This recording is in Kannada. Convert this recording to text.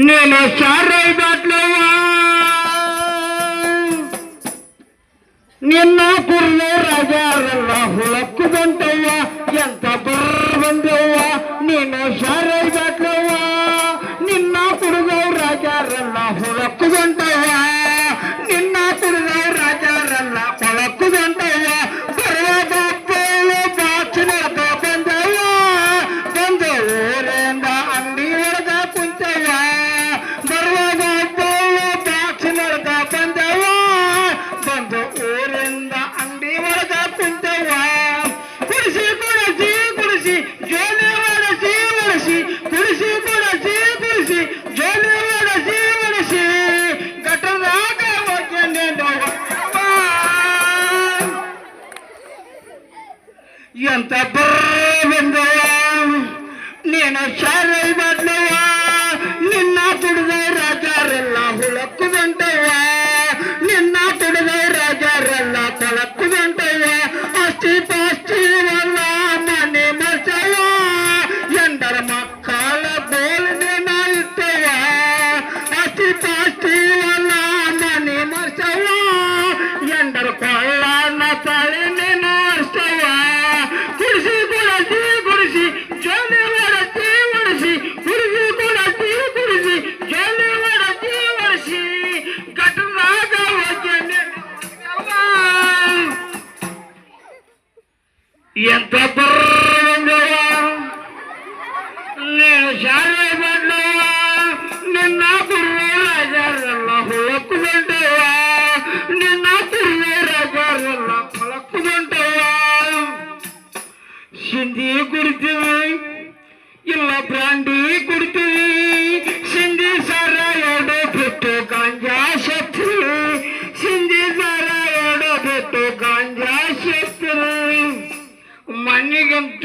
నేను సారై బాట్లవా ನಿನ್ನ ಕುರ್ಲೆ ರಾಜಾರಲ್ಲ ಹುಳಕ್ಕು ಬಂಟವ್ವ ಎಂತ ಬರ್ರ ಬಂದವ್ವ ನೀನು ಶಾರೈ ಬಾಟ್ಲವ್ವ ನಿನ್ನ ಕುಡಿದವ್ ರಾಜಾರಲ್ಲ ಹುಳಕ್ಕು ಬಂಟವ್ವ ಎಂತ ಬಂದವ ನೀನು ಶಾಲೆ ಬದ್ಲವ ನಿನ್ನ ಕುಡಿದ ರಾಜರೆಲ್ಲ ಹುಳಕ್ಕು ಬಂದವ ಎಂತ ನೀನು ಶಾಲೆ ಬಂದವ, ನಿನ್ನ ಗುರು ರಾಜರೆಲ್ಲ ಹೊಳಕು ಬಂದವ ನಿನ್ನ ಗುರು ರಾಜರೆಲ್ಲ ಹೊಳಕು ಬಂದವ ಸಿಂಧಿ ಕುಡಿತೀವಿ ಇಲ್ಲ ಬ್ರಾಂಡಿ পর্যন্ত